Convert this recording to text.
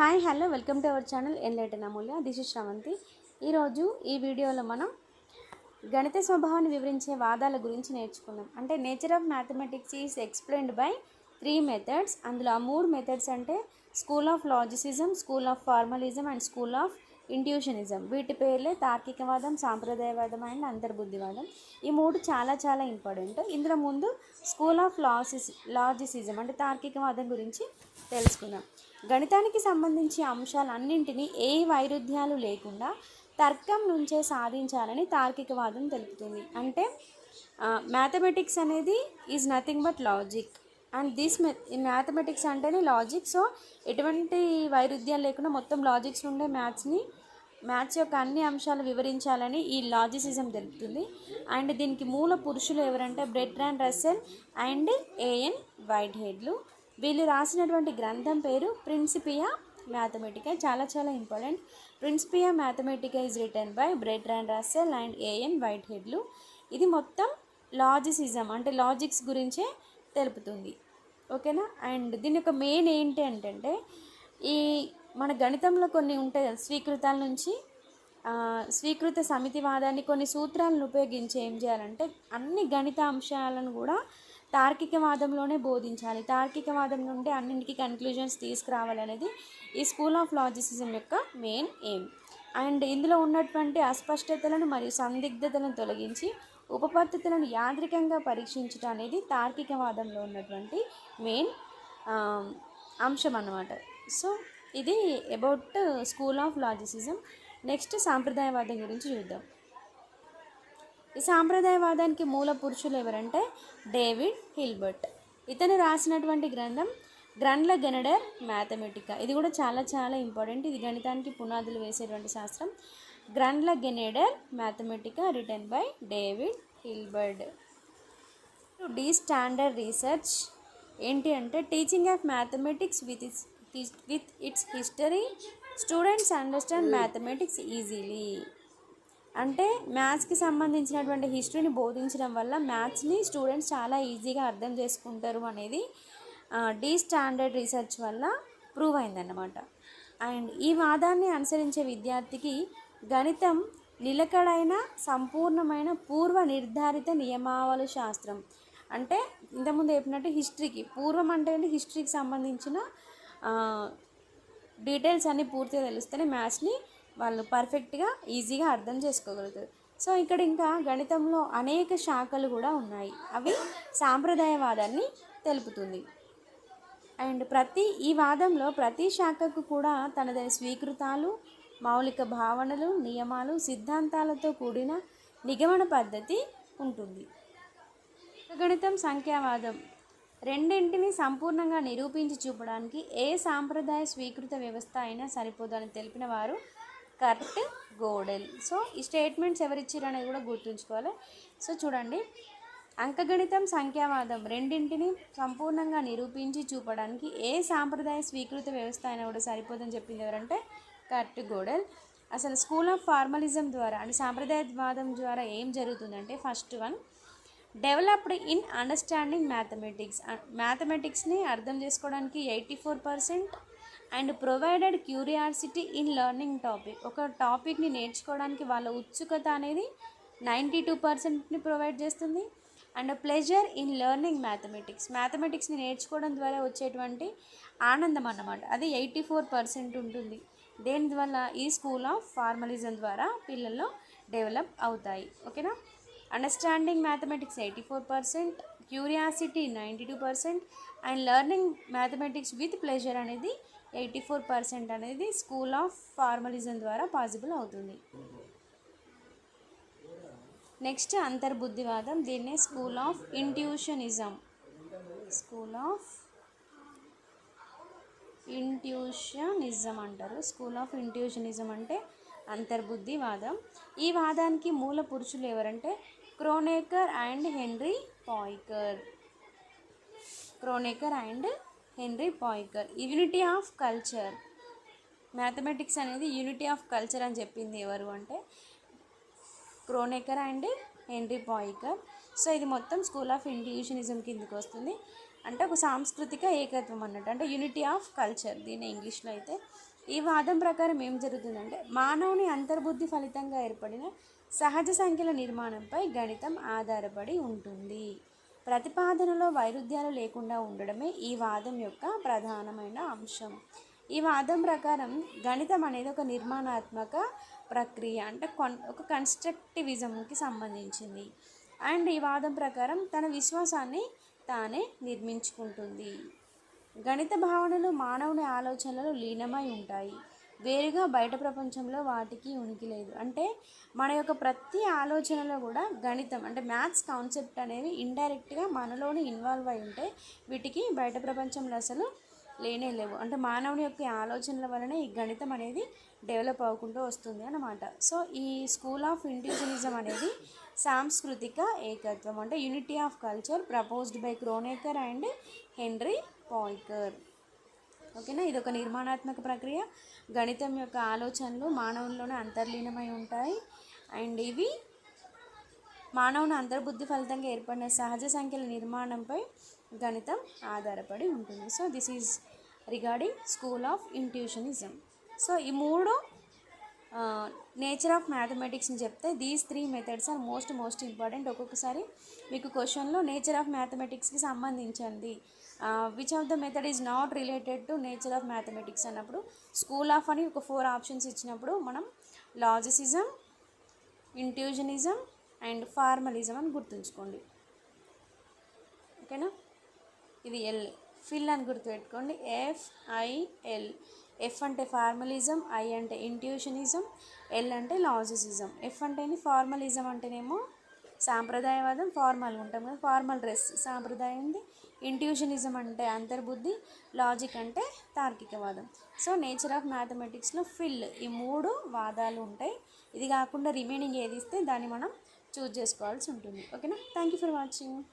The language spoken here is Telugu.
Hi hello welcome to our channel enlighten Amulya this is Sravanthi. ఈరోజు ఈ వీడియోలో మనం గణిత స్వభావాన్ని వివరించే వాదాల గురించి నేర్చుకుందాం. అంటే nature of mathematics is explained by three methods. అందులో ఆ మూడు మెథడ్స్ అంటే school of logicism school of formalism and school of intuitionism. వీటి పేర్లే తార్కికవాదం సాంప్రదాయవాదం అండ్ అంతర్బుద్ధివాదం. ఈ మూడు చాలా చాలా ఇంపార్టెంట్. ఇందులో ముందు స్కూల్ ఆఫ్ లాసిస్ లాజిసిజం అంటే తార్కికవాదం గురించి తెలుసుకుందాం. గణితానికి సంబంధించి అంశాలన్నింటినీ ఏ వైరుధ్యాలు లేకుండా తర్కం నుంచే సాధించాలని తార్కికవాదం తెలుపుతుంది. అంటే మ్యాథమెటిక్స్ అనేది is nothing but logic. And this mathematics అంటేనే లాజిక్. సో ఎటువంటి వైరుధ్యాలు లేకుండా మొత్తం లాజిక్స్ ఉండే మ్యాథ్స్ని మ్యాథ్స్ యొక్క అన్ని అంశాలు వివరించాలని ఈ లాజిసిజం తెలుపుతుంది. అండ్ దీనికి మూల పురుషులు ఎవరంటే bread and Russell and A N హెడ్లు వీళ్ళు రాసినటువంటి గ్రంథం పేరు ప్రిన్సిపియా మ్యాథమెటికా చాలా చాలా important. Principia Mathematica is written by bread and Russell and A N హెడ్లు ఇది మొత్తం లాజిసిజం అంటే లాజిక్స్ గురించే తెలుపుతుంది. ఓకేనా? అండ్ దీని యొక్క మెయిన్ ఏంటి అంటే ఈ మన గణితంలో కొన్ని ఉంటాయి స్వీకృతాల నుంచి స్వీకృత స్వీకృత సమితివాదాన్ని కొన్ని సూత్రాలను ఉపయోగించి ఏం చేయాలంటే అన్ని గణిత అంశాలను కూడా తార్కికవాదంలోనే బోధించాలి. తార్కికవాదం నుండి అన్నింటికి కన్క్లూజన్స్ తీసుకురావాలనేది ఈ స్కూల్ ఆఫ్ లాజిసిజం యొక్క మెయిన్ ఎయిమ్ అండ్ ఇందులో ఉన్నటువంటి అస్పష్టతలను మరియు సందిగ్ధతలను తొలగించి ఉపపద్ధతులను యాంత్రికంగా పరీక్షించడం అనేది తార్కికవాదంలో ఉన్నటువంటి మెయిన్ అంశం అన్నమాట. సో ఇది about school of logicism next సాంప్రదాయవాదం గురించి చూద్దాం. ఈ సాంప్రదాయవాదానికి మూల పురుషులు ఎవరంటే డేవిడ్ హిల్బర్ట్. ఇతను రాసినటువంటి గ్రంథం గ్రండ్ల గెనడర్ మ్యాథమెటికా. ఇది కూడా చాలా చాలా ఇంపార్టెంట్ ఇది గణితానికి పునాదులు వేసేటువంటి శాస్త్రం. గ్రండ్ల గెనెడర్ mathematica written by David Hilbert the standard research ఏంటి అంటే teaching of mathematics with its with its history students understand mathematics easily అంటే మ్యాథ్స్కి సంబంధించినటువంటి హిస్టరీని బోధించడం వల్ల మ్యాథ్స్ని స్టూడెంట్స్ చాలా ఈజీగా అర్థం చేసుకుంటారు అనేది డీ స్టాండర్డ్ రీసెర్చ్ వల్ల ప్రూవ్ అయిందన్నమాట. అండ్ ఈ వాదాన్ని అనుసరించే విద్యార్థికి గణితం నిలకడైన సంపూర్ణమైన పూర్వ నిర్ధారిత నియమావళి శాస్త్రం. అంటే ఇంతకుముందు చెప్పినట్టు హిస్టరీకి పూర్వం అంటే హిస్టరీకి సంబంధించిన డీటెయిల్స్ అన్నీ పూర్తిగా తెలుస్తేనే మ్యాథ్స్ని వాళ్ళు పర్ఫెక్ట్గా ఈజీగా అర్థం చేసుకోగలుగుతారు. సో ఇక్కడ ఇంకా గణితంలో అనేక శాఖలు కూడా ఉన్నాయి. అవి సాంప్రదాయవాదాన్ని తెలుపుతుంది. అండ్ ప్రతి ఈ వాదంలో ప్రతి శాఖకు కూడా తనదైన స్వీకృతాలు మౌలిక భావనలు నియమాలు సిద్ధాంతాలతో కూడిన నిగమన పద్ధతి ఉంటుంది. గణితం సంఖ్యావాదం రెండింటిని సంపూర్ణంగా నిరూపించి చూపడానికి ఏ సాంప్రదాయ స్వీకృత వ్యవస్థ అయినా సరిపోదని తెలిపిన వారు కర్ట్ గోడెల్. సో ఈ స్టేట్మెంట్స్ ఎవరిచ్చారు అనేది కూడా గుర్తుంచుకోవాలి. సో చూడండి. అంకగణితం సంఖ్యావాదం రెండింటిని సంపూర్ణంగా నిరూపించి చూపడానికి ఏ సాంప్రదాయ స్వీకృత వ్యవస్థ అయినా కూడా సరిపోదని చెప్పింది ఎవరంటే కర్ట్ గోడెల్. అసలు స్కూల్ ఆఫ్ ఫార్మలిజం ద్వారా అంటే సాంప్రదాయవాదం ద్వారా ఏం జరుగుతుందంటే first one developed in understanding mathematics. మ్యాథమెటిక్స్ని అర్థం చేసుకోవడానికి eighty four percent and provided curiosity in learning topic. ఒక టాపిక్ని నేర్చుకోవడానికి వాళ్ళ ఉత్సుకత అనేది నైంటీ టూ పర్సెంట్ని ప్రొవైడ్ చేస్తుంది and pleasure in learning mathematics. మ్యాథమెటిక్స్ని నేర్చుకోవడం ద్వారా వచ్చేటువంటి ఆనందం అన్నమాట. అది ఎయిటీ ఫోర్ పర్సెంట్ ఉంటుంది. దేని వల్ల ఈ స్కూల్ ఆఫ్ ఫార్మలిజం ద్వారా పిల్లల్లో డెవలప్ అవుతాయి. ఓకేనా? Understanding mathematics eighty four percent curiosity ninety two percent and learning mathematics with pleasure అనేది ఎయిటీ ఫోర్ పర్సెంట్ అనేది స్కూల్ ఆఫ్ ఫార్మలిజం ద్వారా పాసిబుల్ అవుతుంది. నెక్స్ట్ అంతర్బుద్ధివాదం దీన్నే school of intuitionism school of intuitionism అంటారు. స్కూల్ ఆఫ్ ఇంట్యూషనిజం అంటే అంతర్బుద్ధివాదం. ఈ వాదానికి మూల పురుషులు ఎవరంటే Kronecker and Henry Poincare Kronecker and Henry Poincare unity of culture mathematics అనేది యూనిటీ ఆఫ్ కల్చర్ అని చెప్పింది ఎవరు అంటే? Kronecker and Henry Poincare so ఇది మొత్తం స్కూల్ ఆఫ్ ఇంట్యూషనిజం కిందకి వస్తుంది. అంటే ఒక సాంస్కృతిక ఏకత్వం అన్నట్టు. అంటే యూనిటీ ఆఫ్ కల్చర్ దీని ఇంగ్లీష్లో అయితే ఈ వాదం ప్రకారం ఏం జరుగుతుందంటే మానవుని అంతర్బుద్ధి ఫలితంగా ఏర్పడిన సహజ సంఖ్యల నిర్మాణంపై గణితం ఆధారపడి ఉంటుంది. ప్రతిపాదనలో వైరుధ్యాలు లేకుండా ఉండడమే ఈ వాదం యొక్క ప్రధానమైన అంశం. ఈ వాదం ప్రకారం గణితం అనేది ఒక నిర్మాణాత్మక ప్రక్రియ అంటే కొన్ ఒక కన్స్ట్రక్టివిజంకి సంబంధించింది. అండ్ ఈ వాదం ప్రకారం తన విశ్వాసాన్ని తానే నిర్మించుకుంటుంది. గణిత భావనలు మానవుని ఆలోచనలు లీనమై ఉంటాయి. వేరుగా బయట ప్రపంచంలో వాటికి ఉనికి లేదు. అంటే మన యొక్క ప్రతి ఆలోచనలో కూడా గణితం అంటే మ్యాథ్స్ కాన్సెప్ట్ అనేవి ఇండైరెక్ట్గా మనలోనే ఇన్వాల్వ్ అయి ఉంటే వీటికి బయట ప్రపంచంలో అసలు లేనే లేవు. అంటే మానవుని యొక్క ఆలోచనల వలన ఈ గణితం అనేది డెవలప్ అవ్వకుండా వస్తుంది అన్నమాట. సో ఈ స్కూల్ ఆఫ్ ఇండివిజువలిజం అనేది సాంస్కృతిక ఏకత్వం అంటే unity of culture proposed by Kronecker and Henry Poincare ఓకేనా? ఇది ఒక నిర్మాణాత్మక ప్రక్రియ. గణితం యొక్క ఆలోచనలు మానవుల్లోనే అంతర్లీనమై ఉంటాయి. అండ్ ఇవి మానవుని అంతర్బుద్ధి ఫలితంగా ఏర్పడిన సహజ సంఖ్యల నిర్మాణంపై గణితం ఆధారపడి ఉంటుంది. So this is regarding school of intuitionism. So ఈ మూడు నేచర్ ఆఫ్ మ్యాథమెటిక్స్ని చెప్తే these three methods are most most important. ఒక్కొక్కసారి మీకు క్వశ్చన్లో నేచర్ ఆఫ్ మ్యాథమెటిక్స్కి సంబంధించింది. Which of the method is not related to nature of mathematics అన్నప్పుడు స్కూల్ ఆఫ్ అని ఒక ఫోర్ ఆప్షన్స్ ఇచ్చినప్పుడు మనం లాజిసిజం ఇంట్యూజనిజం అండ్ ఫార్మలిజం అని గుర్తుంచుకోండి. ఓకేనా? ఇది ఎల్ ఫిల్ అని గుర్తుపెట్టుకోండి. ఎఫ్ఐఎల్ ఎఫ్ అంటే ఫార్మలిజం ఐ అంటే ఇంట్యూషనిజం ఎల్ అంటే లాజిసిజం ఎఫ్ అంటే ఫార్మలిజం అంటేనేమో సాంప్రదాయవాదం ఫార్మల్ ఉంటాం కదా ఫార్మల్ డ్రెస్ సాంప్రదాయంది ఇంట్యూషనిజం అంటే అంతర్బుద్ధి లాజిక్ అంటే తార్కికవాదం. సో నేచర్ ఆఫ్ మ్యాథమెటిక్స్లో ఫిల్ ఈ మూడు వాదాలు ఉంటాయి. ఇది కాకుండా రిమైనింగ్ ఏది ఇస్తే దాన్ని మనం చూజ్ చేసుకోవాల్సి ఉంటుంది. ఓకేనా? Thank you for watching.